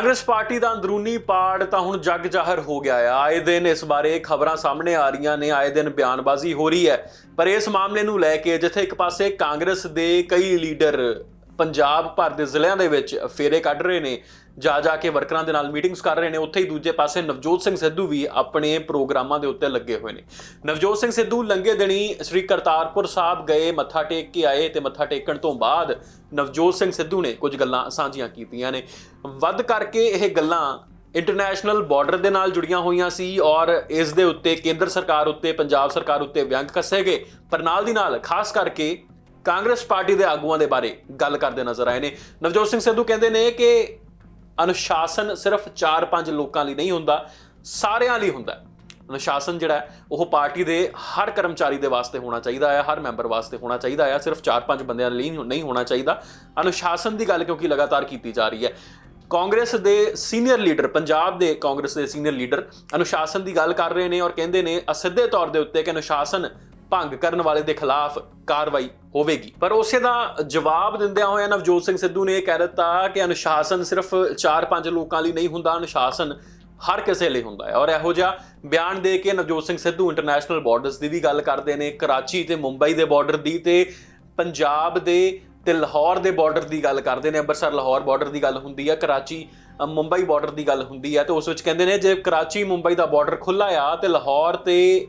Congress party ਦਾ ਅੰਦਰੂਨੀ ਪਾੜ ਤਾਂ ਹੁਣ ਜੱਗ ਜ਼ਾਹਰ ਹੋ ਗਿਆ ਹੈ ਆਏ ਦਿਨ ਇਸ ਬਾਰੇ ਖਬਰਾਂ ਸਾਹਮਣੇ ਆ ਰਹੀਆਂ ਨੇ, ਆਏ ਦਿਨ ਬਿਆਨਬਾਜ਼ੀ ਹੋ ਰਹੀ ਹੈ। ਪਰ ਇਸ ਮਾਮਲੇ ਨੂੰ ਲੈ ਕੇ ਜਿੱਥੇ ਇੱਕ ਪਾਸੇ ਕਾਂਗਰਸ ਦੇ ਕਈ ਲੀਡਰ ਪੰਜਾਬ ਭਰ ਦੇ ਜ਼ਿਲ੍ਹਿਆਂ ਦੇ ਵਿੱਚ ਫੇਰੇ ਕੱਢ ਰਹੇ ਨੇ ਜਾ ਜਾ ਕੇ ਵਰਕਰਾਂ ਦੇ ਨਾਲ ਮੀਟਿੰਗਸ ਕਰ ਰਹੇ ਨੇ। ਉੱਥੇ ਹੀ ਦੂਜੇ ਪਾਸੇ ਨਵਜੋਤ ਸਿੰਘ ਸਿੱਧੂ ਵੀ ਆਪਣੇ ਪ੍ਰੋਗਰਾਮਾਂ ਦੇ ਉੱਤੇ ਲੱਗੇ ਹੋਏ ਨੇ। ਨਵਜੋਤ ਸਿੰਘ ਸਿੱਧੂ ਲੰਗੇ ਦਿਨੀ ਸ੍ਰੀ ਕਰਤਾਰਪੁਰ ਸਾਹਿਬ ਗਏ, ਮੱਥਾ ਟੇਕ ਕੇ ਆਏ ਤੇ ਮੱਥਾ ਟੇਕਣ ਤੋਂ ਬਾਅਦ ਨਵਜੋਤ ਸਿੰਘ ਸਿੱਧੂ ਨੇ ਕੁਝ ਗੱਲਾਂ ਸਾਂਝੀਆਂ ਕੀਤੀਆਂ ਨੇ। ਵੱਧ ਕਰਕੇ ਇਹ ਗੱਲਾਂ ਇੰਟਰਨੈਸ਼ਨਲ ਬਾਰਡਰ ਦੇ ਨਾਲ ਜੁੜੀਆਂ ਹੋਈਆਂ ਸੀ ਔਰ ਇਸ ਦੇ ਉੱਤੇ ਕੇਂਦਰ ਸਰਕਾਰ ਉੱਤੇ, ਪੰਜਾਬ ਸਰਕਾਰ ਉੱਤੇ ਵਿਅੰਗ ਕੱਸੇ ਗਏ। ਪਰ ਨਾਲ ਦੀ ਨਾਲ ਖਾਸ ਕਰਕੇ ਕਾਂਗਰਸ ਪਾਰਟੀ ਦੇ ਆਗੂਆਂ ਦੇ ਬਾਰੇ ਗੱਲ ਕਰਦੇ ਨਜ਼ਰ ਆਏ ਨੇ। ਨਵਜੋਤ ਸਿੰਘ ਸਿੱਧੂ ਕਹਿੰਦੇ ਨੇ ਕਿ ਅਨੁਸ਼ਾਸਨ ਸਿਰਫ 4-5 ਲੋਕਾਂ ਲਈ ਨਹੀਂ ਹੁੰਦਾ, ਸਾਰਿਆਂ ਲਈ ਹੁੰਦਾ ਅਨੁਸ਼ਾਸਨ ਜਿਹੜਾ ਉਹ ਪਾਰਟੀ ਦੇ ਹਰ ਕਰਮਚਾਰੀ ਦੇ ਵਾਸਤੇ ਹੋਣਾ ਚਾਹੀਦਾ ਹੈ, ਹਰ ਮੈਂਬਰ ਵਾਸਤੇ ਹੋਣਾ ਚਾਹੀਦਾ ਹੈ, ਸਿਰਫ 4-5 ਬੰਦਿਆਂ ਲਈ ਨਹੀਂ ਹੋਣਾ ਚਾਹੀਦਾ। ਅਨੁਸ਼ਾਸਨ ਦੀ ਗੱਲ ਕਿਉਂਕਿ ਲਗਾਤਾਰ ਕੀਤੀ ਜਾ ਰਹੀ ਹੈ। ਕਾਂਗਰਸ ਦੇ ਸੀਨੀਅਰ ਲੀਡਰ, ਪੰਜਾਬ ਦੇ ਕਾਂਗਰਸ ਦੇ ਸੀਨੀਅਰ ਲੀਡਰ ਅਨੁਸ਼ਾਸਨ ਦੀ ਗੱਲ ਕਰ ਰਹੇ ਨੇ ਔਰ ਕਹਿੰਦੇ ਨੇ ਅਸਿੱਧੇ ਤੌਰ ਦੇ ਉੱਤੇ ਕਿ ਅਨੁਸ਼ਾਸਨ ਭੰਗ ਕਰਨ ਵਾਲੇ ਦੇ ਖਿਲਾਫ ਕਾਰਵਾਈ ਹੋਵੇਗੀ। ਪਰ ਉਸੇ ਦਾ ਜਵਾਬ ਦਿੰਦਿਆਂ ਹੋਇਆਂ ਨਵਜੋਤ ਸਿੰਘ ਸਿੱਧੂ ਨੇ ਇਹ ਕਹਿ ਦਿੱਤਾ ਕਿ ਅਨੁਸ਼ਾਸਨ ਸਿਰਫ 4-5 ਲੋਕਾਂ ਲਈ ਨਹੀਂ ਹੁੰਦਾ, ਅਨੁਸ਼ਾਸਨ ਹਰ ਕਿਸੇ ਲਈ ਹੁੰਦਾ ਹੈ। ਔਰ ਇਹੋ ਜਿਹਾ ਬਿਆਨ ਦੇ ਕੇ ਨਵਜੋਤ ਸਿੰਘ ਸਿੱਧੂ ਇੰਟਰਨੈਸ਼ਨਲ ਬਾਰਡਰਸ ਦੀ ਵੀ ਗੱਲ ਕਰਦੇ ਨੇ, ਕਰਾਚੀ ਤੇ ਮੁੰਬਈ ਦੇ ਬਾਰਡਰ ਦੀ ਤੇ ਪੰਜਾਬ ਦੇ ਤੇ ਲਾਹੌਰ ਦੇ ਬਾਰਡਰ ਦੀ ਗੱਲ ਕਰਦੇ ਨੇ। ਅੰਮ੍ਰਿਤਸਰ, ਲਾਹੌਰ ਬਾਰਡਰ ਦੀ ਗੱਲ ਹੁੰਦੀ ਹੈ ਕਰਾਚੀ ਮੁੰਬਈ ਬਾਰਡਰ ਦੀ ਗੱਲ ਹੁੰਦੀ ਹੈ ਤੇ ਉਸ ਵਿੱਚ ਕਹਿੰਦੇ ਨੇ, ਜੇ ਕਰਾਚੀ ਮੁੰਬਈ ਦਾ ਬਾਰਡਰ ਖੁੱਲਾ ਆ ਤੇ ਲਾਹੌਰ ਤੇ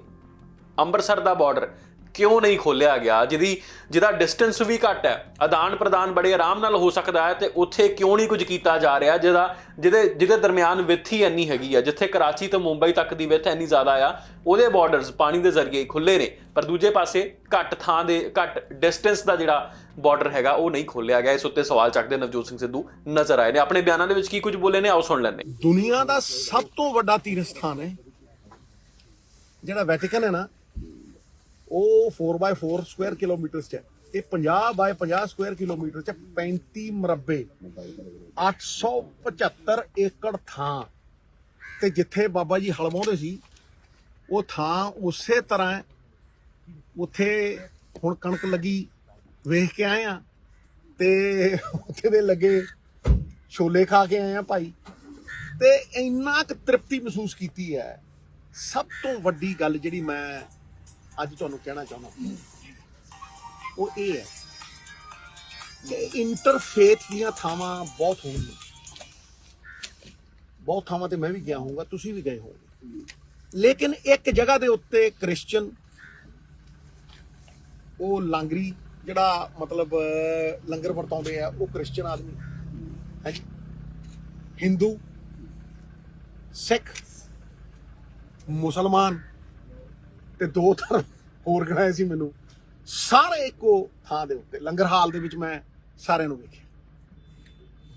ਅੰਮ੍ਰਿਤਸਰ ਦਾ ਬਾਰਡਰ ਕਿਉਂ ਨਹੀਂ ਖੋਲਿਆ ਗਿਆ? ਜਿਹਦੀ, ਜਿਹਦਾ ਡਿਸਟੈਂਸ ਵੀ ਘੱਟ ਹੈ। ਆਦਾਨ ਪ੍ਰਦਾਨ ਬੜੇ ਆਰਾਮ ਨਾਲ ਹੋ ਸਕਦਾ ਹੈ ਤੇ ਉੱਥੇ ਕਿਉਂ ਨਹੀਂ ਕੁਝ ਕੀਤਾ ਜਾ ਰਿਹਾ? ਜਿਹਦਾ, ਜਿਹਦੇ ਜਿਹਦੇ ਦਰਮਿਆਨ ਵਿੱਥ ਹੀ ਇੰਨੀ ਹੈਗੀ ਆ, ਜਿੱਥੇ ਕਰਾਚੀ ਤੋਂ ਮੁੰਬਈ ਤੱਕ ਦੀ ਵਿੱਥ ਇੰਨੀ ਜ਼ਿਆਦਾ ਆ, ਉਹਦੇ ਬਾਰਡਰਸ ਪਾਣੀ ਦੇ ਜ਼ਰੀਏ ਖੁੱਲੇ ਨੇ। ਪਰ ਦੂਜੇ ਪਾਸੇ ਘੱਟ ਥਾਂ ਦੇ, ਘੱਟ ਡਿਸਟੈਂਸ ਦਾ ਜਿਹੜਾ ਬਾਰਡਰ ਹੈਗਾ, ਉਹ ਨਹੀਂ ਖੋਲਿਆ ਗਿਆ। ਇਸ ਉੱਤੇ ਸਵਾਲ ਚੱਕਦੇ ਨਵਜੋਤ ਸਿੰਘ ਸਿੱਧੂ ਨਜ਼ਰ ਆਏ ਨੇ। ਆਪਣੇ ਬਿਆਨਾਂ ਦੇ ਵਿੱਚ ਕੀ ਕੁਝ ਬੋਲੇ ਨੇ? ਆਓ ਸੁਣ ਲੈਂਦੇ ਹਾਂ। ਦੁਨੀਆ ਦਾ ਸਭ ਤੋਂ ਵੱਡਾ ਤੀਰਥ ਸਥਾਨ ਹੈ, ਜਿਹੜਾ ਵੈਟੀਕਨ ਹੈ ਨਾ ਉਹ 4x4 ਸਕੁਅਰ ਕਿਲੋਮੀਟਰ ਚ ਹੈ। ਇਹ 50 ਬਾਏ 50 ਸਕੁਅਰ ਕਿਲੋਮੀਟਰ ਚ 35 ਮਰਬੇ 875 ਏਕੜ ਥਾਂ। ਤੇ ਜਿੱਥੇ ਬਾਬਾ ਜੀ ਹਲਵਾਉਂਦੇ ਸੀ, ਉਹ ਥਾਂ ਉਸੇ ਤਰ੍ਹਾਂ ਉੱਥੇ ਹੁਣ ਕਣਕ ਲੱਗੀ, ਵੇਖ ਕੇ ਆਏ ਆ। ਤੇ ਉੱਥੇ ਦੇ ਲੱਗੇ ਛੋਲੇ ਖਾ ਕੇ ਆਏ ਆ ਭਾਈ। ਤੇ ਇੰਨਾ ਕੁ ਤ੍ਰਿਪਤੀ ਮਹਿਸੂਸ ਕੀਤੀ ਹੈ। ਸਭ ਤੋਂ ਵੱਡੀ ਗੱਲ ਜਿਹੜੀ ਮੈਂ ਅੱਜ ਤੁਹਾਨੂੰ ਕਹਿਣਾ ਚਾਹੁੰਦਾ। ਉਹ ਇਹ ਹੈ ਕਿ ਇੰਟਰਫੇਥ ਦੀਆਂ ਥਾਵਾਂ ਬਹੁਤ ਹੋਣਗੀਆਂ। ਬਹੁਤ ਥਾਵਾਂ ਤੇ ਮੈਂ ਵੀ ਗਿਆ ਹੋਊਗਾ, ਤੁਸੀਂ ਵੀ ਗਏ ਹੋਵੋਗੇ। ਲੇਕਿਨ ਇੱਕ ਜਗ੍ਹਾ ਦੇ ਉੱਤੇ ਕ੍ਰਿਸਚੀਅਨ ਉਹ ਲਾਂਗਰੀ, ਜਿਹੜਾ ਮਤਲਬ ਲੰਗਰ ਵਰਤਾਉਂਦੇ ਆ, ਉਹ ਕ੍ਰਿਸਚੀਅਨ ਆਦਮੀ। ਹੈ ਹਿੰਦੂ, ਸਿੱਖ, ਮੁਸਲਮਾਨ ਤੇ ਦੋ ਧਰਮ ਹੋਰ ਗਣਾਏ ਸੀ ਮੈਨੂੰ। ਸਾਰੇ ਇੱਕੋ ਥਾਂ ਦੇ ਉੱਤੇ, ਲੰਗਰ ਹਾਲ ਦੇ ਵਿੱਚ ਮੈਂ ਸਾਰਿਆਂ ਨੂੰ ਵੇਖਿਆ।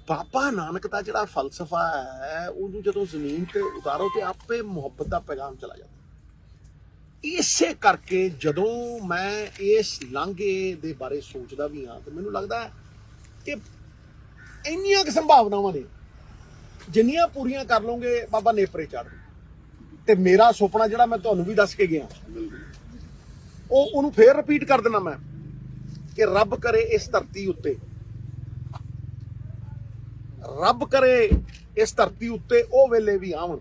ਬਾਬਾ ਨਾਨਕ ਦਾ ਜਿਹੜਾ ਫਲਸਫਾ ਹੈ, ਉਹਨੂੰ ਜਦੋਂ ਜ਼ਮੀਨ ਤੇ ਉਤਾਰੋ ਤੇ ਆਪੇ ਮੁਹੱਬਤ ਦਾ ਪੈਗਾਮ ਚਲਾ ਜਾਂਦਾ। ਇਸੇ ਕਰਕੇ ਜਦੋਂ ਮੈਂ ਇਸ ਲਾਂਘੇ ਦੇ ਬਾਰੇ ਸੋਚਦਾ ਵੀ ਹਾਂ, ਤੇ ਮੈਨੂੰ ਲੱਗਦਾ ਕਿ ਇੰਨੀਆਂ ਕਿ ਸੰਭਾਵਨਾਵਾਂ ਨੇ, ਜਿੰਨੀਆਂ ਪੂਰੀਆਂ ਕਰ ਲਓਗੇ, ਬਾਬਾ ਨੇਪਰੇ ਚੜ੍ਹ ਤੇ ਮੇਰਾ ਸੁਪਨਾ ਜਿਹੜਾ ਮੈਂ ਤੁਹਾਨੂੰ ਵੀ ਦੱਸ ਕੇ ਗਿਆ। ਉਹ ਉਹਨੂੰ ਫੇਰ ਰਿਪੀਟ ਕਰ ਦਿੰਦਾ ਮੈਂ ਕਿ ਰੱਬ ਕਰੇ ਇਸ ਧਰਤੀ ਉੱਤੇ। ਰੱਬ ਕਰੇ ਇਸ ਧਰਤੀ ਉੱਤੇ ਉਹ ਵੇਲੇ ਵੀ ਆਵਣ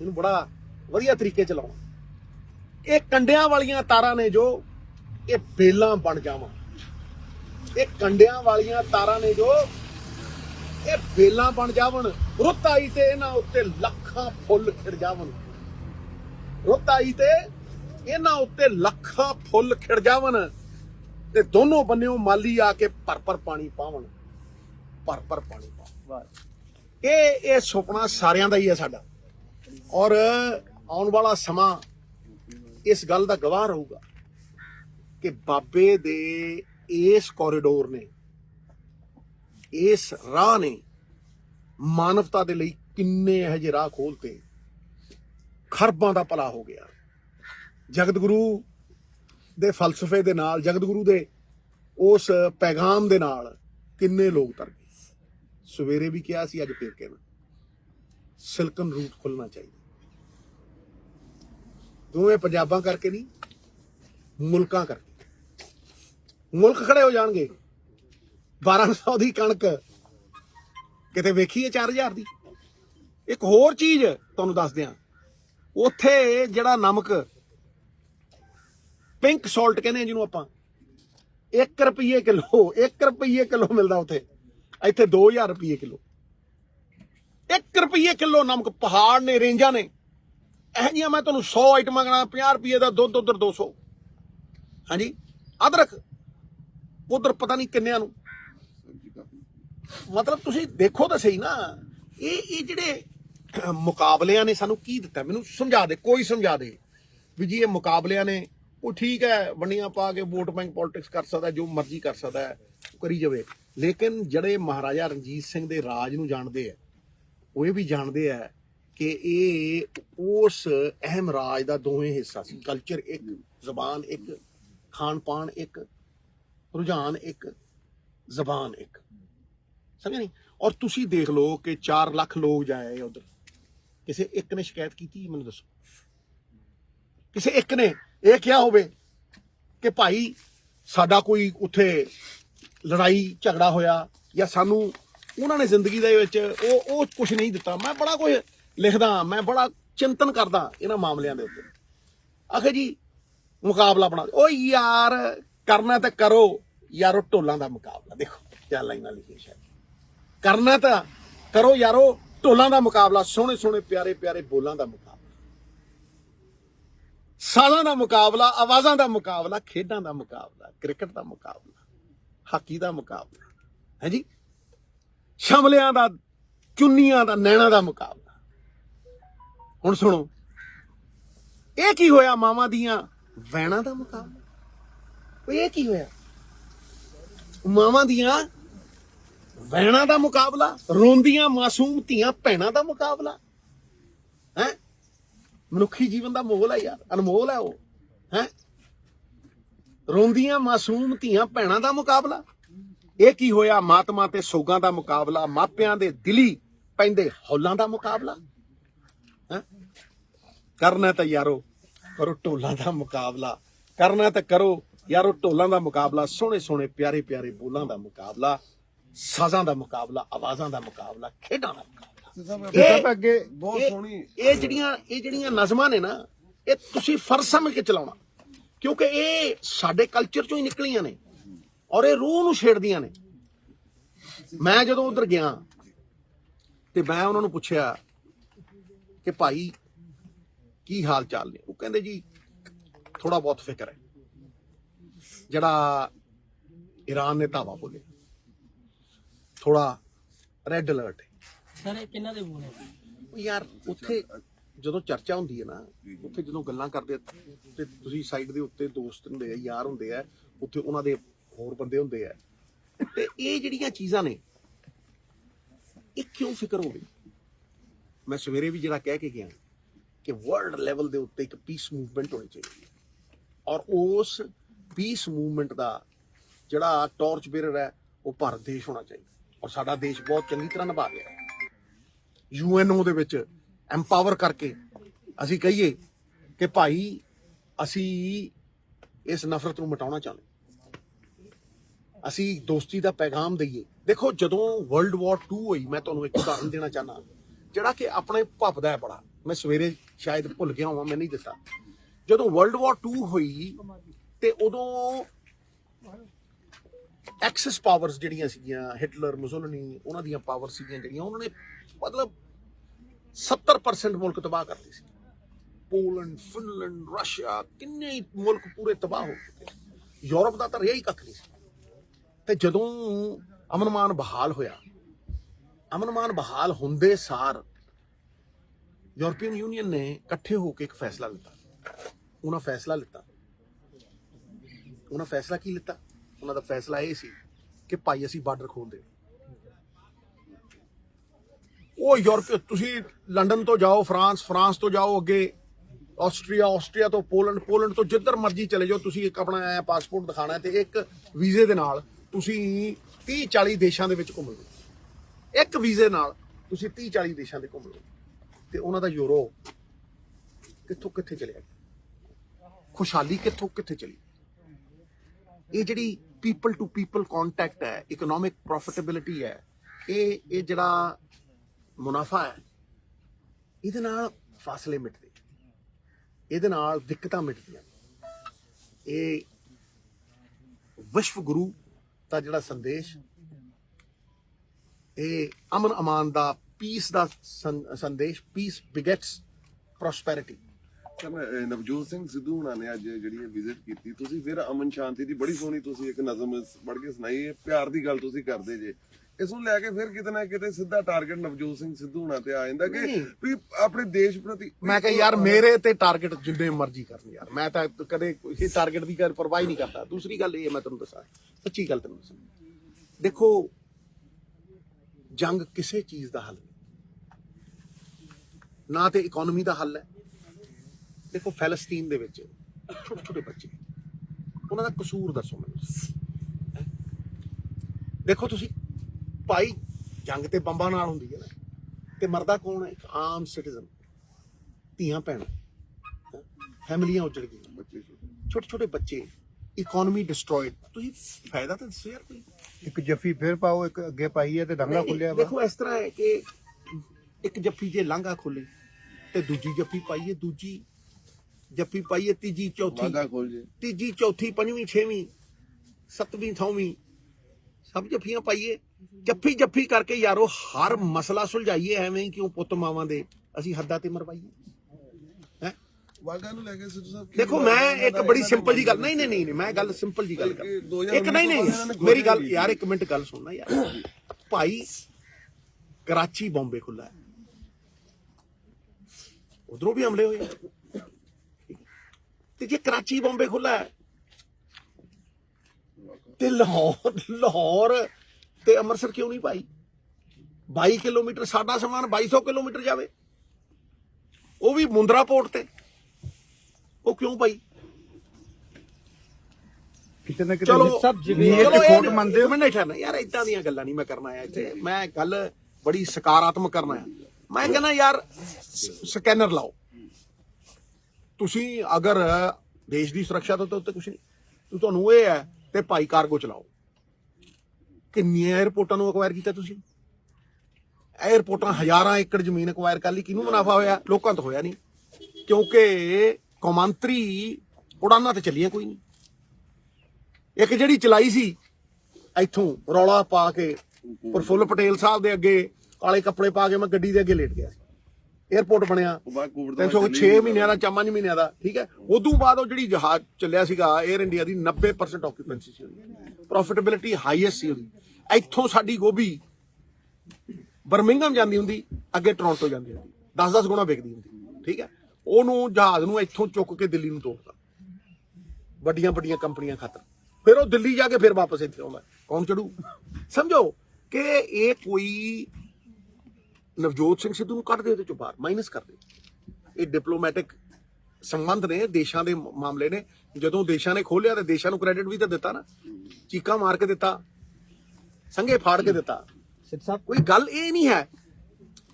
ਇਹਨੂੰ ਬੜਾ ਵਧੀਆ ਤਰੀਕੇ ਚਲਾਉਣਾ ਇਹ ਕੰਡਿਆਂ ਵਾਲੀਆਂ ਤਾਰਾਂ ਨੇ ਜੋ ਇਹ ਬੇਲਾਂ ਬਣ ਜਾਵਾਂ। ਇਹ ਕੰਡਿਆਂ ਵਾਲੀਆਂ ਤਾਰਾਂ ਨੇ ਜੋ ਇਹ ਬੇਲਾਂ ਬਣ ਜਾਵਣ। ਰੁੱਤ ਆਈ ਤੇ ਇਹਨਾਂ ਉੱਤੇ ਲੱਖਾਂ ਫੁੱਲ ਖਿੜ ਜਾਵਣ। ਰੁੱਤ ਆਈ ਤੇ ਇਹਨਾਂ ਉੱਤੇ ਲੱਖਾਂ ਫੁੱਲ ਖਿੜ ਜਾਵਣ ਤੇ ਦੋਨੋਂ ਬੰਨਿਓ ਮਾਲੀ ਆ ਕੇ ਭਰ ਭਰ ਪਾਣੀ ਪਾਵਣ। ਭਰ ਭਰ ਪਾਣੀ ਪਾਵਣ। ਇਹ ਇਹ ਸੁਪਨਾ ਸਾਰਿਆਂ ਦਾ ਹੀ ਹੈ ਸਾਡਾ। ਔਰ ਆਉਣ ਵਾਲਾ ਸਮਾਂ ਇਸ ਗੱਲ ਦਾ ਗਵਾਹ ਰਹੂਗਾ ਕਿ ਬਾਬੇ ਦੇ ਇਸ ਕੋਰੀਡੋਰ ਨੇ ਇਸ ਰਾਹ ਨੇ ਮਾਨਵਤਾ ਦੇ ਲਈ ਕਿੰਨੇ ਇਹੋ ਜਿਹੇ ਰਾਹ ਖੋਲਤੇ। ਖਰਬਾਂ ਦਾ ਭਲਾ ਹੋ ਗਿਆ। ਜਗਤ ਗੁਰੂ ਦੇ ਫਲਸਫੇ ਦੇ ਨਾਲ ਜਗਤ ਗੁਰੂ ਦੇ ਉਸ ਪੈਗਾਮ ਦੇ ਨਾਲ ਕਿੰਨੇ ਲੋਕ ਤਰ ਗਏ ਸਵੇਰੇ ਵੀ ਕਿਹਾ ਸੀ, ਅੱਜ ਫੇਰ ਕਹਿਣਾ। ਸਿਲਕਨ ਰੂਟ ਖੁੱਲਣਾ ਚਾਹੀਦਾ। ਦੋਵੇਂ ਪੰਜਾਬਾਂ ਕਰਕੇ ਨਹੀਂ, ਮੁਲਕਾਂ ਕਰਕੇ। ਮੁਲਕ ਖੜੇ ਹੋ ਜਾਣਗੇ। 1200 ਦੀ ਕਣਕ ਕਿਤੇ ਵੇਖੀ ਹੈ 4000 ਦੀ? ਇੱਕ ਹੋਰ ਚੀਜ਼ ਤੁਹਾਨੂੰ ਦੱਸ ਦਿਆਂ। ਉੱਥੇ ਜਿਹੜਾ ਨਮਕ ਪਿੰਕ ਸਾਲਟ ਕਹਿੰਦੇ ਆ ਜਿਹਨੂੰ ਆਪਾਂ। 1 ਰੁਪਏ ਕਿਲੋ 1 ਰੁਪਏ ਕਿਲੋ ਮਿਲਦਾ ਉੱਥੇ। ਇੱਥੇ 2000 ਰੁਪਏ ਕਿਲੋ। 1 ਰੁਪਏ ਕਿਲੋ ਨਮਕ, ਪਹਾੜ ਨੇ, ਰੇਂਜਾਂ ਨੇ। ਇਹ ਜੀਆਂ ਮੈਂ ਤੁਹਾਨੂੰ 100 ਆਈਟਮਾਂ ਗਣਾ 50 ਰੁਪਏ ਦਾ ਦੁੱਧ, ਉਧਰ 200 ਹਾਂਜੀ? ਅਦਰਕ ਉਧਰ ਪਤਾ ਨਹੀਂ ਕਿੰਨਿਆਂ ਨੂੰ। ਮਤਲਬ ਤੁਸੀਂ ਦੇਖੋ ਤਾਂ ਸਹੀ ਨਾ। ਇਹ ਇਹ ਜਿਹੜੇ ਮੁਕਾਬਲਿਆਂ ਨੇ ਸਾਨੂੰ ਕੀ ਦਿੱਤਾ? ਮੈਨੂੰ ਸਮਝਾ ਦੇ, ਕੋਈ ਸਮਝਾ ਦੇ ਵੀ ਜੀ ਇਹ ਮੁਕਾਬਲਿਆਂ ਨੇ, ਉਹ ਠੀਕ ਹੈ, ਵੰਡੀਆਂ ਪਾ ਕੇ ਵੋਟ ਬੈਂਕ ਪੋਲਿਟਿਕਸ ਕਰ ਸਕਦਾ ਜੋ ਮਰਜ਼ੀ ਕਰ ਸਕਦਾ ਹੈ, ਉਹ ਕਰੀ ਜਾਵੇ। ਲੇਕਿਨ ਜਿਹੜੇ ਮਹਾਰਾਜਾ ਰਣਜੀਤ ਸਿੰਘ ਦੇ ਰਾਜ ਨੂੰ ਜਾਣਦੇ ਆ ਉਹ ਇਹ ਵੀ ਜਾਣਦੇ ਆ ਕਿ ਇਹ ਉਸ ਅਹਿਮ ਰਾਜ ਦਾ ਦੋਵੇਂ ਹਿੱਸਾ ਸੀ। ਕਲਚਰ ਇੱਕ, ਜ਼ਬਾਨ ਇੱਕ ਖਾਣ ਪਾਣ ਇੱਕ, ਰੁਝਾਨ ਇੱਕ, ਜ਼ਬਾਨ ਇੱਕ। ਸਮਝ ਨਹੀਂ? ਔਰ ਤੁਸੀਂ ਦੇਖ ਲਓ ਕਿ 4 ਲੱਖ ਲੋਕ ਜਾਏ ਉਧਰ। ਕਿਸੇ ਇੱਕ ਨੇ ਸ਼ਿਕਾਇਤ ਕੀਤੀ ਮੈਨੂੰ ਦੱਸੋ। ਕਿਸੇ ਇੱਕ ਨੇ ਇਹ ਕਿਹਾ ਹੋਵੇ ਕਿ ਭਾਈ ਸਾਡਾ ਕੋਈ ਉੱਥੇ ਲੜਾਈ, ਝਗੜਾ ਹੋਇਆ ਜਾਂ ਸਾਨੂੰ ਉਹਨਾਂ ਨੇ ਜ਼ਿੰਦਗੀ ਦੇ ਵਿੱਚ ਉਹ ਉਹ ਕੁਝ ਨਹੀਂ ਦਿੱਤਾ। ਮੈਂ ਬੜਾ ਕੁਝ ਲਿਖਦਾ, ਮੈਂ ਬੜਾ ਚਿੰਤਨ ਕਰਦਾ ਇਹਨਾਂ ਮਾਮਲਿਆਂ ਦੇ ਉੱਤੇ। ਆਖੇ ਜੀ, ਮੁਕਾਬਲਾ ਬਣਾ ਓ ਯਾਰ, ਕਰਨਾ ਤਾਂ ਕਰੋ। ਯਾਰੋ, ਢੋਲਾਂ ਦਾ ਮੁਕਾਬਲਾ। ਦੇਖੋ, ਕਿਆ ਲਾਈਨਾਂ ਲਿਖੀਆਂ ਸ਼ਾਇਦ। ਕਰਨਾ ਤਾਂ ਕਰੋ ਯਾਰੋ ਢੋਲਾਂ ਦਾ ਮੁਕਾਬਲਾ, ਸੋਹਣੇ ਸੋਹਣੇ ਪਿਆਰੇ ਪਿਆਰੇ ਬੋਲਾਂ ਦਾ ਮੁਕਾਬਲਾ। ਸਾਜ਼ਾਂ ਦਾ ਮੁਕਾਬਲਾ, ਆਵਾਜ਼ਾਂ ਦਾ ਮੁਕਾਬਲਾ, ਖੇਡਾਂ ਦਾ ਮੁਕਾਬਲਾ, ਕ੍ਰਿਕਟ ਦਾ ਮੁਕਾਬਲਾ, ਹਾਕੀ ਦਾ ਮੁਕਾਬਲਾ, ਹੈ ਸ਼ਮਲਿਆਂ ਦਾ, ਚੁੰਨੀਆਂ ਦਾ, ਨੈਣਾ ਦਾ ਮੁਕਾਬਲਾ। ਹੁਣ ਸੁਣੋ, ਇਹ ਕੀ ਹੋਇਆ? ਮਾਵਾਂ ਦੀਆਂ ਵੈਣਾ ਦਾ ਮੁਕਾਬਲਾ। ਇਹ ਕੀ ਹੋਇਆ? ਮਾਵਾਂ ਦੀਆਂ ਵਹਿਣਾ ਦਾ ਮੁਕਾਬਲਾ, ਰੋਂਦੀਆਂ ਮਾਸੂਮ ਧੀਆਂ ਭੈਣਾਂ ਦਾ ਮੁਕਾਬਲਾ। ਹੈ? ਮਨੁੱਖੀ ਜੀਵਨ ਦਾ ਮੋਲ ਹੈ ਯਾਰ, ਅਨਮੋਲ ਹੈ ਉਹ। ਹੈ? ਰੋਂਦੀਆਂ ਮਾਸੂਮ ਧੀਆਂ ਭੈਣਾਂ ਦਾ ਮੁਕਾਬਲਾ। ਇਹ ਕੀ ਹੋਇਆ? ਮਾਤਮਾ ਤੇ ਸੋਗਾਂ ਦਾ ਮੁਕਾਬਲਾ, ਮਾਪਿਆਂ ਦੇ ਦਿਲੀ ਪੈਂਦੇ ਹੌਲਾਂ ਦਾ ਮੁਕਾਬਲਾ। ਹੈ? ਕਰਨਾ ਤਾਂ ਯਾਰੋ, ਕਰੋ ਢੋਲਾਂ ਦਾ ਮੁਕਾਬਲਾ। ਕਰਨਾ ਤਾਂ ਕਰੋ ਯਾਰੋ, ਢੋਲਾਂ ਦਾ ਮੁਕਾਬਲਾ ਸੋਹਣੇ ਸੋਹਣੇ ਪਿਆਰੇ ਪਿਆਰੇ ਬੋਲਾਂ ਦਾ ਮੁਕਾਬਲਾ। ਸਾਜ਼ਾਂ ਦਾ ਮੁਕਾਬਲਾ ਆਵਾਜ਼ਾਂ ਦਾ ਮੁਕਾਬਲਾ ਖੇਡਾਂ ਦਾ ਮੁਕਾਬਲਾ। ਸਾਹਿਬ ਅੱਗੇ ਬਹੁਤ ਇਹ- ਸੋਹਣੀ ਇਹ ਜਿਹੜੀਆਂ ਇਹ ਜਿਹੜੀਆਂ ਨਜ਼ਮਾਂ ਨੇ ਨਾ ਇਹ ਤੁਸੀਂ ਫਰਜ਼ ਸਮਝ ਕੇ ਚਲਾਉਣਾ। ਕਿਉਂਕਿ ਇਹ ਸਾਡੇ ਕਲਚਰ ਚੋਂ ਹੀ ਨਿਕਲੀਆਂ ਨੇ ਔਰ ਇਹ ਰੂਹ ਨੂੰ ਛੇੜਦੀਆਂ ਨੇ। ਮੈਂ ਜਦੋਂ ਉਧਰ ਗਿਆ ਤੇ ਮੈਂ ਉਹਨਾਂ ਨੂੰ ਪੁੱਛਿਆ ਕਿ ਭਾਈ ਕੀ ਹਾਲ ਚਾਲ ਨੇ? ਉਹ ਕਹਿੰਦੇ ਜੀ ਥੋੜਾ ਬਹੁਤ ਫਿਕਰ ਹੈ। ਜਿਹੜਾ ਈਰਾਨ ਨੇ ਧਾਵਾ ਬੋਲੇ ਥੋੜਾ ਰੈੱਡ ਅਲਰਟ ਹੈ। ਸਰ ਇਹ ਕਿੰਨਾ ਦੇ ਬੋਲ ਹੈ? ਉਹ ਯਾਰ ਉੱਥੇ ਜਦੋਂ ਚਰਚਾ ਹੁੰਦੀ ਹੈ ਨਾ ਉੱਥੇ ਜਦੋਂ ਗੱਲਾਂ ਕਰਦੇ ਤੇ ਤੁਸੀਂ ਸਾਈਡ ਦੇ ਉੱਤੇ ਦੋਸਤ ਹੁੰਦੇ ਆ ਯਾਰ ਹੁੰਦੇ ਆ ਉੱਥੇ ਉਹਨਾਂ ਦੇ ਹੋਰ ਬੰਦੇ ਹੁੰਦੇ ਆ। ਤੇ ਇਹ ਜਿਹੜੀਆਂ ਚੀਜ਼ਾਂ ਨੇ ਇਹ ਕਿਉਂ ਫਿਕਰ ਹੋਵੇ ਮੈਂ ਸਵੇਰੇ ਵੀ ਜਿਹੜਾ ਕਹਿ ਕੇ ਗਿਆ ਕਿ ਵਰਲਡ ਲੈਵਲ ਦੇ ਉੱਤੇ ਇੱਕ ਪੀਸ ਮੂਵਮੈਂਟ ਹੋਣੀ ਚਾਹੀਦੀ ਹੈ। ਔਰ ਉਸ ਪੀਸ ਮੂਵਮੈਂਟ ਦਾ ਜਿਹੜਾ ਟਾਰਚ ਬੇਰਰ ਹੈ ਉਹ ਭਾਰਤ ਦੇਸ਼ ਹੋਣਾ ਚਾਹੀਦਾ। ਔਰ ਸਾਡਾ ਦੇਸ਼ ਬਹੁਤ ਚੰਗੀ ਤਰ੍ਹਾਂ ਨਿਭਾ ਰਿਹਾ ਹੈ। ਯੂਐਨਓ ਦੇ ਵਿੱਚ ਐਮਪਾਵਰ ਕਰਕੇ ਅਸੀਂ ਕਹੀਏ ਕਿ ਭਾਈ, ਅਸੀਂ ਇਸ ਨਫ਼ਰਤ ਨੂੰ ਮਿਟਾਉਣਾ ਚਾਹੁੰਦੇ ਅਸੀਂ ਦੋਸਤੀ ਦਾ ਪੈਗਾਮ ਦਈਏ। ਦੇਖੋ, ਜਦੋਂ ਵਰਲਡ ਵਾਰ 2 ਹੋਈ, ਮੈਂ ਤੁਹਾਨੂੰ ਇੱਕ ਉਦਾਹਰਨ ਦੇਣਾ ਚਾਹਨਾ ਜਿਹੜਾ ਕਿ ਆਪਣੇ ਭਪਦਾ ਹੈ ਬੜਾ। ਮੈਂ ਸਵੇਰੇ ਸ਼ਾਇਦ ਭੁੱਲ ਗਿਆ ਹਾਂ ਮੈਂ ਨਹੀਂ ਦਿੱਤਾ। ਜਦੋਂ ਵਰਲਡ ਵਾਰ 2 ਹੋਈ, ਤੇ ਉਦੋਂ ਐਕਸੈਸ ਪਾਵਰਸ ਜਿਹੜੀਆਂ ਸੀਗੀਆਂ ਹਿਟਲਰ ਮੁਸੋਲਨੀ ਉਹਨਾਂ ਦੀਆਂ ਪਾਵਰ ਸੀਗੀਆਂ ਜਿਹੜੀਆਂ, ਉਹਨਾਂ ਨੇ ਮਤਲਬ 70% ਮੁਲਕ ਤਬਾਹ ਕਰਤੇ ਸੀ। ਪੋਲੈਂਡ ਫਿਨਲੈਂਡ ਰਸ਼ੀਆ ਕਿੰਨੇ ਮੁਲਕ ਪੂਰੇ ਤਬਾਹ ਹੋ ਚੁੱਕੇ ਯੂਰਪ ਦਾ ਤਾਂ ਰਿਹਾ ਹੀ ਕੱਖ ਨਹੀਂ ਸੀ। ਤੇ ਜਦੋਂ ਅਮਨਮਾਨ ਬਹਾਲ ਹੋਇਆ ਅਮਨਮਾਨ ਬਹਾਲ ਹੁੰਦੇ ਸਾਰ ਯੂਰਪੀਅਨ ਯੂਨੀਅਨ ਨੇ ਇਕੱਠੇ ਹੋ ਕੇ ਇੱਕ ਫੈਸਲਾ ਲਿੱਤਾ। ਉਹਨਾਂ ਫੈਸਲਾ ਲਿੱਤਾ। ਉਹਨਾਂ ਫੈਸਲਾ ਕੀ ਲਿੱਤਾ? ਉਹਨਾਂ ਦਾ ਫੈਸਲਾ ਇਹ ਸੀ ਕਿ ਭਾਈ ਅਸੀਂ ਬਾਰਡਰ ਖੋਲ ਦੇ ਉਹ ਯੂਰਪ, ਤੁਸੀਂ ਲੰਡਨ ਤੋਂ ਜਾਓ, ਫਰਾਂਸ ਫਰਾਂਸ ਤੋਂ ਜਾਓ ਅੱਗੇ, ਆਸਟਰੀਆ ਆਸਟਰੀਆ ਤੋਂ ਪੋਲੈਂਡ ਪੋਲੈਂਡ ਤੋਂ ਜਿੱਧਰ ਮਰਜ਼ੀ ਚਲੇ ਜਾਓ, ਤੁਸੀਂ ਇੱਕ ਆਪਣਾ ਆਇਆ ਪਾਸਪੋਰਟ ਦਿਖਾਣਾ ਹੈ ਤੇ ਇੱਕ ਵੀਜ਼ੇ ਦੇ ਨਾਲ ਤੁਸੀਂ 30 40 ਦੇਸ਼ਾਂ ਦੇ ਵਿੱਚ ਘੁੰਮ ਲਓ। ਇੱਕ ਵੀਜ਼ੇ ਨਾਲ ਤੁਸੀਂ 30 40 ਦੇਸ਼ਾਂ ਦੇ ਘੁੰਮ ਲਓ। ਤੇ ਉਹਨਾਂ ਦਾ ਯੂਰੋ ਕਿੱਥੋਂ ਕਿੱਥੇ ਚਲੇ ਗਿਆ? ਖੁਸ਼ਹਾਲੀ ਕਿੱਥੋਂ ਕਿੱਥੇ ਚਲੀ? ਇਹ ਜਿਹੜੀ ਪੀਪਲ ਟੂ ਪੀਪਲ ਕੰਟੈਕਟ ਹੈ ਇਕਨੋਮਿਕ ਪ੍ਰੋਫਿਟੇਬਿਲਿਟੀ ਹੈ ਇਹ ਇਹ ਜਿਹੜਾ ਮੁਨਾਫਾ ਹੈ ਇਹਦੇ ਨਾਲ ਫਾਸਲੇ ਮਿਟਦੇ ਇਹਦੇ ਨਾਲ ਦਿੱਕਤਾਂ ਮਿਟਦੀਆਂ ਇਹ ਵਿਸ਼ਵ ਗੁਰੂ ਦਾ ਜਿਹੜਾ ਸੰਦੇਸ਼ ਇਹ ਅਮਨ ਅਮਾਨ ਦਾ ਪੀਸ ਦਾ ਸੰਦੇਸ਼ peace begets prosperity Navjot Singh Sidhu ਹੁਣਾਂ ਨੇ ਅੱਜ ਜਿਹੜੀ ਇਹ ਵਿਜ਼ਿਟ ਕੀਤੀ। ਤੁਸੀਂ ਫਿਰ ਅਮਨ ਸ਼ਾਂਤੀ ਦੀ ਬੜੀ ਸੋਹਣੀ ਤੁਸੀਂ ਇੱਕ ਨਜ਼ਮ ਪੜ੍ਹ ਕੇ ਸੁਣਾਈ। ਹੈ ਪਿਆਰ ਦੀ ਗੱਲ ਤੁਸੀਂ ਕਰਦੇ ਜੇ। ਇਸ ਨੂੰ ਲੈ ਕੇ ਫਿਰ ਕਿਤੇ ਨਾ ਕਿਤੇ ਸਿੱਧਾ ਟਾਰਗੇਟ ਨਵਜੋਤ ਸਿੰਘ ਸਿੱਧੂ ਹੁਣਾਂ ਤੇ ਆ ਜਾਂਦਾ ਕਿ। ਵੀ ਆਪਣੇ ਦੇਸ਼ ਪ੍ਰਤੀ ਮੈਂ ਕਿਹਾ ਯਾਰ ਮੇਰੇ ਤੇ ਟਾਰਗੇਟ ਜਿੰਨੇ ਮਰਜ਼ੀ ਕਰਨ ਯਾਰ। ਮੈਂ ਤਾਂ ਕਦੇ ਇਹ ਟਾਰਗੇਟ ਦੀ ਕਰ ਪਰਵਾਹ ਹੀ ਨਹੀਂ ਕਰਦਾ। ਦੂਸਰੀ ਗੱਲ ਇਹ ਮੈਂ ਤੁਹਾਨੂੰ ਦੱਸਾਂ। ਸੱਚੀ ਗੱਲ ਤੈਨੂੰ ਦੱਸਾਂ। ਦੇਖੋ ਜੰਗ ਕਿਸੇ ਚੀਜ਼ ਦਾ ਹੱਲ ਨਹੀਂ। ਨਾ ਤੇ ਇਕਨੋਮੀ ਦਾ ਹੱਲ ਹੈ। ਦੇਖੋ ਫਲਸਤੀਨ ਦੇ ਵਿੱਚ ਛੋਟੇ ਛੋਟੇ ਬੱਚੇ ਉਹਨਾਂ ਦਾ ਕਸੂਰ ਦੱਸੋ ਮੈਨੂੰ? ਦੇਖੋ ਤੁਸੀਂ ਭਾਈ ਜੰਗ ਤੇ ਬੰਬਾਂ ਨਾਲ ਹੁੰਦੀ ਹੈ ਨਾ ਤੇ ਮਰਦਾ ਕੌਣ ਹੈ? ਇੱਕ ਆਮ ਸਿਟੀਜ਼ਨ ਧੀਆਂ ਭੈਣਾਂ ਫੈਮਲੀਆਂ ਉੱਜੜ ਗਈਆਂ। ਬੱਚੇ ਛੋਟੇ ਛੋਟੇ ਬੱਚੇ ਇਕਨੋਮੀ ਡਿਸਟਰੋਇਡ ਤੁਸੀਂ ਫਾਇਦਾ ਤਾਂ ਦੱਸੋ ਯਾਰ ਕੋਈ। ਇੱਕ ਜੱਫੀ ਫੇਰ ਪਾਓ ਇੱਕ ਅੱਗੇ ਪਾਈ ਹੈ ਤੇ ਨਹੀਂ, ਖੁੱਲਿਆ ਵਾ। ਦੇਖੋ ਇਸ ਤਰ੍ਹਾਂ ਹੈ ਕਿ ਇੱਕ ਜੱਫੀ ਜੇ ਲਾਂਘਾ ਖੋਲੇ ਤੇ ਦੂਜੀ ਜੱਫੀ ਪਾਈਏ ਦੂਜੀ ਜੱਫੀ ਪਾਈਏ ਤੀਜੀ ਚੌਥੀ। ਵਾਗਾ ਖੋਲ ਜੇ। ਤੀਜੀ ਚੌਥੀ ਪੰਜਵੀਂ ਛੇਵੀਂ ਸੱਤਵੀਂ ਥੌਵੀਂ। ਸਭ ਜੱਫੀਆਂ ਪਾਈਏ। ਜੱਫੀ ਜੱਫੀ ਕਰਕੇ ਯਾਰੋ ਹਰ ਮਸਲਾ ਸੁਲਝਾਈਏ ਐਵੇਂ ਹੀ ਕਿਉਂ ਪੁੱਤ ਮਾਵਾਂ ਦੇ ਅਸੀਂ ਹੱਦਾਂ ਤੇ ਮਰਵਾਈਏ। ਹੈ? ਵਾਗਾ ਨੂੰ ਲੈ ਕੇ ਸਿੱਧੂ ਸਾਹਿਬ ਕੀ ਦੇਖੋ ਮੈਂ ਇੱਕ ਬੜੀ ਸਿੰਪਲ ਜੀ ਗੱਲ ਨਹੀਂ ਨਹੀਂ ਨਹੀਂ ਨਹੀਂ, ਮੈਂ ਗੱਲ ਸਿੰਪਲ ਜੀ ਗੱਲ ਕਰ। ਇੱਕ ਨਹੀਂ ਨਹੀਂ ਮੇਰੀ ਗੱਲ ਯਾਰ ਇੱਕ ਮਿੰਟ ਗੱਲ ਸੁਣਨਾ ਯਾਰ। ਭਾਈ ਕਰਾਚੀ ਬੰਬੇ ਖੁੱਲਾ ਹੈ। ਉਧਰੋਂ ਵੀ ਹਮਲੇ ਹੋਏ। ਤੇ ਜੇ ਕਰਾਚੀ ਬੰਬੇ ਖੁੱਲਾ ਹੈ ਤੇ ਲਾਹੌਰ ਲਾਹੌਰ ਤੇ ਅੰਮ੍ਰਿਤਸਰ ਕਿਉਂ ਨਹੀਂ ਭਾਈ? 22 ਕਿਲੋਮੀਟਰ ਸਾਡਾ ਸਮਾਨ 2200 ਕਿਲੋਮੀਟਰ ਜਾਵੇ। ਉਹ ਵੀ ਮੁੰਦਰਾ ਪੋਰਟ ਤੇ। ਉਹ ਕਿਉਂ ਭਾਈ? ਕਿਤੇ ਨਾ ਕਿਤੇ ਸਭ ਇਹ ਖੋਟ ਮੰਨਦੇ ਹੋ। ਮੈਂ ਨਹੀਂ ਠਹਿਰਨਾ। ਯਾਰ ਇਦਾਂ ਦੀਆਂ ਗੱਲਾਂ ਨਹੀਂ ਮੈਂ ਕਰਨਾ ਆਇਆ ਇੱਥੇ। ਮੈਂ ਗੱਲ ਬੜੀ ਸਕਾਰਾਤਮਕ ਕਰਨਾ ਹੈ ਮੈਂ ਕਹਿੰਦਾ ਯਾਰ ਸਕੈਨਰ ਲਾਓ। ਤੁਸੀਂ ਅਗਰ ਦੇਸ਼ ਦੀ ਸੁਰੱਖਿਆ ਤੋਂ ਤਾਂ ਉੱਤੇ ਕੁਝ ਨਹੀਂ। ਤੇ ਤੁਹਾਨੂੰ ਇਹ ਹੈ ਤੇ ਭਾਈ ਕਾਰਗੋ ਚਲਾਓ। ਕਿੰਨੀਆਂ 에ਅਰਪੋਰਟਾਂ ਨੂੰ ਅਕਵਾਇਰ ਕੀਤਾ ਤੁਸੀਂ? 에ਅਰਪੋਰਟਾਂ ਹਜ਼ਾਰਾਂ ਏਕੜ ਜ਼ਮੀਨ ਅਕਵਾਇਰ ਕਰ ਲਈ। ਕਿਹਨੂੰ ਮੁਨਾਫਾ ਹੋਇਆ? ਲੋਕਾਂ ਤੋਂ ਹੋਇਆ ਨਹੀਂ। ਕਿਉਂਕਿ ਕੌਮਾਂਤਰੀ ਉਡਾਨਾਂ ਤੇ ਚੱਲੀਆਂ ਕੋਈ ਨਹੀਂ। ਇੱਕ ਜਿਹੜੀ ਚਲਾਈ ਸੀ ਇੱਥੋਂ ਰੌਲਾ ਪਾ ਕੇ ਪ੍ਰਫੁੱਲ ਪਟੇਲ ਸਾਹਿਬ ਦੇ ਅੱਗੇ ਕਾਲੇ ਕੱਪੜੇ ਪਾ ਕੇ ਮੈਂ ਗੱਡੀ ਦੇ ਅੱਗੇ ਲੇਟ ਗਿਆ ਸੀ। 에ਅਰਪੋਰਟ ਬਣਿਆ। ਉਹ ਬਾਅਦ ਕੋਵਿਡ ਤੋਂ 306 ਮਹੀਨਿਆਂ ਦਾ ਚਾਮਾਂ ਮਹੀਨਿਆਂ ਦਾ ਠੀਕ ਹੈ? ਉਦੋਂ ਬਾਅਦ ਉਹ ਜਿਹੜੀ ਜਹਾਜ਼ ਚੱਲਿਆ ਸੀਗਾ 에ਅਰ ਇੰਡੀਆ ਦੀ 90% ਆਕੂਪੈਂਸੀ ਸੀ ਉਹਦੀ। ਪ੍ਰੋਫਿਟੇਬਿਲਿਟੀ ਹਾਈਐਸਟ ਸੀ ਉਹਦੀ। ਇੱਥੋਂ ਸਾਡੀ ਗੋਭੀ ਬਰਮਿੰਗਮ ਜਾਂਦੀ ਹੁੰਦੀ ਅੱਗੇ ਟੋਰਾਂਟੋ ਜਾਂਦੀ ਹੁੰਦੀ। 10-10 ਗੁਣਾ ਵਿਕਦੀ ਹੁੰਦੀ ਠੀਕ ਹੈ? ਉਹਨੂੰ ਜਹਾਜ਼ ਨੂੰ ਇੱਥੋਂ ਚੁੱਕ ਕੇ ਦਿੱਲੀ ਨੂੰ ਤੋਰਤਾ। ਵੱਡੀਆਂ ਵੱਡੀਆਂ ਕੰਪਨੀਆਂ ਖਾਤਰ। ਫਿਰ ਉਹ ਦਿੱਲੀ ਜਾ ਕੇ ਫਿਰ ਵਾਪਸ ਇੱਥੇ ਆਉਂਦਾ। ਕੌਣ ਚੜੂ? ਸਮਝੋ ਕਿ ਇਹ ਕੋਈ ਨਵਜੋਤ ਸਿੰਘ ਸਿੱਧੂ ਨੂੰ ਕੱਢ ਦੇ ਉਹਦੇ ਚੋਂ ਬਾਹਰ ਮਾਈਨਸ ਕਰ ਦੇ। ਇਹ ਡਿਪਲੋਮੈਟਿਕ ਸੰਬੰਧ ਨੇ ਦੇਸ਼ਾਂ ਦੇ ਮਾਮਲੇ ਨੇ। ਜਦੋਂ ਦੇਸ਼ਾਂ ਨੇ ਖੋਲਿਆ ਤੇ ਦੇਸ਼ਾਂ ਨੂੰ ਕ੍ਰੈਡਿਟ ਵੀ ਤਾਂ ਦਿੱਤਾ ਨਾ। ਚੀਕਾਂ ਮਾਰ ਕੇ ਦਿੱਤਾ ਸੰਗੇ ਫਾੜ ਕੇ ਦਿੱਤਾ। ਸਿੱਧ ਸਾਹਿਬ ਕੋਈ ਗੱਲ ਇਹ ਨਹੀਂ ਹੈ।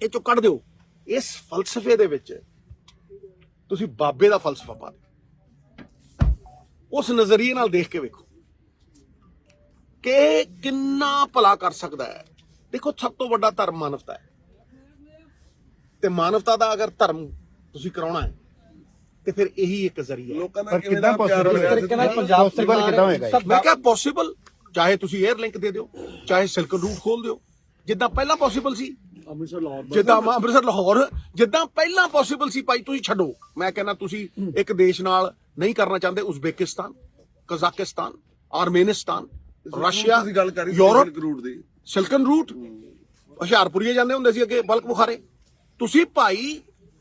ਇਹ ਚੋਂ ਕੱਢ ਦਿਓ। ਇਸ ਫਲਸਫੇ ਦੇ ਵਿੱਚ ਤੁਸੀਂ ਬਾਬੇ ਦਾ ਫਲਸਫਾ ਪਾ ਦਿਓ। ਉਸ ਨਜ਼ਰੀਏ ਨਾਲ ਦੇਖ ਕੇ ਵੇਖੋ ਕਿ ਕਿੰਨਾ ਭਲਾ ਕਰ ਸਕਦਾ ਹੈ। ਦੇਖੋ ਸਭ ਤੋਂ ਵੱਡਾ ਧਰਮ ਮਾਨਵਤਾ ਹੈ। ਤੇ ਮਾਨਵਤਾ ਦਾ ਅਗਰ ਧਰਮ ਤੁਸੀਂ ਕਰਾਉਣਾ ਹੈ ਤੇ ਫਿਰ ਇਹੀ ਇੱਕ ਜ਼ਰੀਆ ਹੈ। ਲੋਕਾਂ ਦਾ ਪਰ ਕਿਵੇਂ ਦਾ ਕਿੱਦਾਂ ਪਿਆਰ possible ਹੋਇਆ? ਹੈ? ਸਿੱਧੂ ਨਾਲ ਸਾਹਿਬ? ਪੰਜਾਬ ਸਰਕਾਰ ਕਿੱਦਾਂ ਹੋਏਗਾ ਇਹ? ਮੈਂ ਕਿਹਾ ਪੋਸੀਬਲ ਚਾਹੇ ਤੁਸੀਂ 에ਅਰ ਲਿੰਕ ਦੇ ਦਿਓ ਚਾਹੇ ਸਿਲਕ ਰੂਟ ਖੋਲ ਦਿਓ ਜਿੱਦਾਂ ਪਹਿਲਾਂ ਪੋਸੀਬਲ ਸੀ। ਅੰਮ੍ਰਿਤਸਰ ਲਾਹੌਰ ਜਿੱਦਾਂ ਮੈਂ ਅੰਮ੍ਰਿਤਸਰ ਲਾਹੌਰ ਜਿੱਦਾਂ ਪਹਿਲਾਂ ਪੋਸੀਬਲ ਸੀ ਭਾਈ ਤੁਸੀਂ ਛੱਡੋ। ਮੈਂ ਕਹਿੰਦਾ ਤੁਸੀਂ ਇੱਕ ਦੇਸ਼ ਨਾਲ ਨਹੀਂ ਕਰਨਾ ਚਾਹੁੰਦੇ ਉਜ਼ਬੇਕਿਸਤਾਨ ਕਜ਼ਾਕਿਸਤਾਨ ਆਰਮੇਨਿਸਤਾਨ ਰਸ਼ੀਆ ਤੁਸੀਂ ਗੱਲ ਕਰੀ ਯੂਰਪ ਰੂਟ ਦੀ। Silken route. ਹੁਸ਼ਿਆਰਪੁਰੀਏ ਜਾਂਦੇ ਹੁੰਦੇ ਸੀ ਅੱਗੇ ਬਲਕ ਬੁਖਾਰੇ। ਤੁਸੀਂ ਭਾਈ,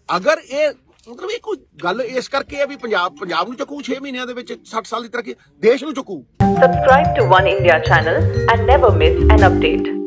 ਅਗਰ ਇਹ, ਮਤਲਬ ਇਹ ਕੋਈ ਗੱਲ ਇਸ ਕਰਕੇ ਹੈ ਵੀ ਪੰਜਾਬ ਪੰਜਾਬ ਨੂੰ ਚੱਕੂ 6 ਮਹੀਨਿਆਂ ਦੇ ਵਿੱਚ 60 ਸਾਲ ਦੀ ਤਰੱਕੀ, ਦੇਸ਼ ਨੂੰ ਚੱਕੂ Subscribe to One India channel and never miss an update.